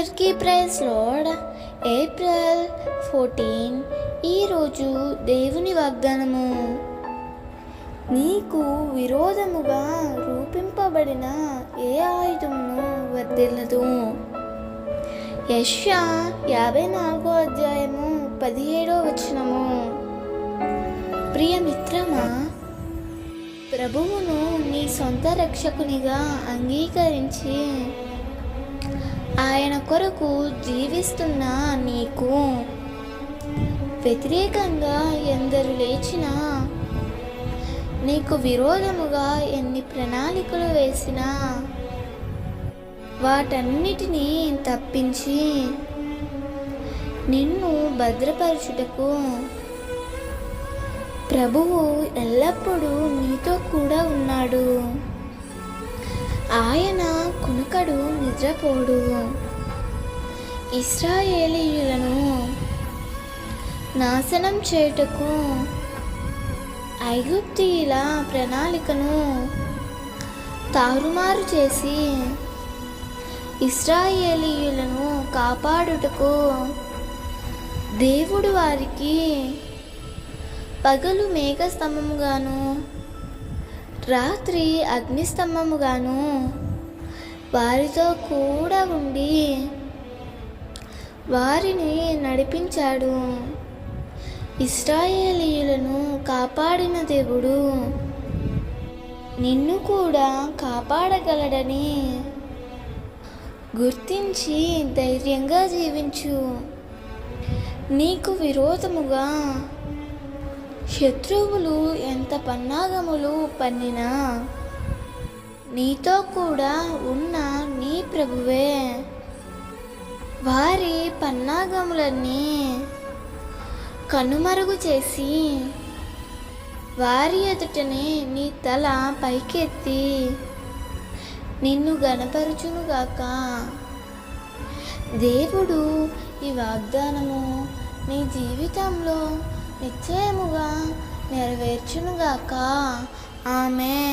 అందరికీ praise load. April fourteen ఈరోజు దేవుని వాగ్దానము. నీకు విరోధముగా రూపింపబడిన ఏ ఆయుధమును వర్దిల్లదు యష్యా యాభై నాలుగో అధ్యాయము పదిహేడో వచనము. ప్రియ మిత్రమా ప్రభువును నీ సొంత రక్షకునిగా అంగీకరించి ఆయన కొరకు జీవిస్తున్న నీకు. వ్యతిరేకంగా ఎందరు లేచినా నీకు విరోధముగా ఎన్ని ప్రణాళికలు వేసినా వాటన్నిటినీ తప్పించి నిన్ను భద్రపరచుటకు ప్రభువు ఎల్లప్పుడూ నీతో కూడా ఉన్నాడు. ఆయన కునుకడు నిద్రపోడు. ఇస్రాయేలీయులను నాశనం చేయుటకు ఐగుప్తీయుల ప్రణాళికను తారుమారు చేసి ఇస్రాయేలీయులను కాపాడుటకు దేవుడు వారికి పగలు మేఘస్తంభంగాను రాత్రి అగ్నిస్తంభముగాను వారితో కూడా ఉండి వారిని నడిపించాడు. ఇస్రాయేలీయులను కాపాడిన దేవుడు నిన్ను కూడా కాపాడగలడని గుర్తించి ధైర్యంగా జీవించు. నీకు విరోధముగా శత్రువులు ఎంత పన్నాగములు పన్నినా నీతో కూడా ఉన్న నీ ప్రభువే. వారి పన్నాగములన్నీ కనుమరుగు చేసి వారి ఎదుటనే నీ తల పైకెత్తి నిన్ను గనపరుచునుగాక దేవుడు ఈ వాగ్దానము నీ జీవితంలో నిశ్చయముగా నెరవేర్చునుగాక. ఆమెన్.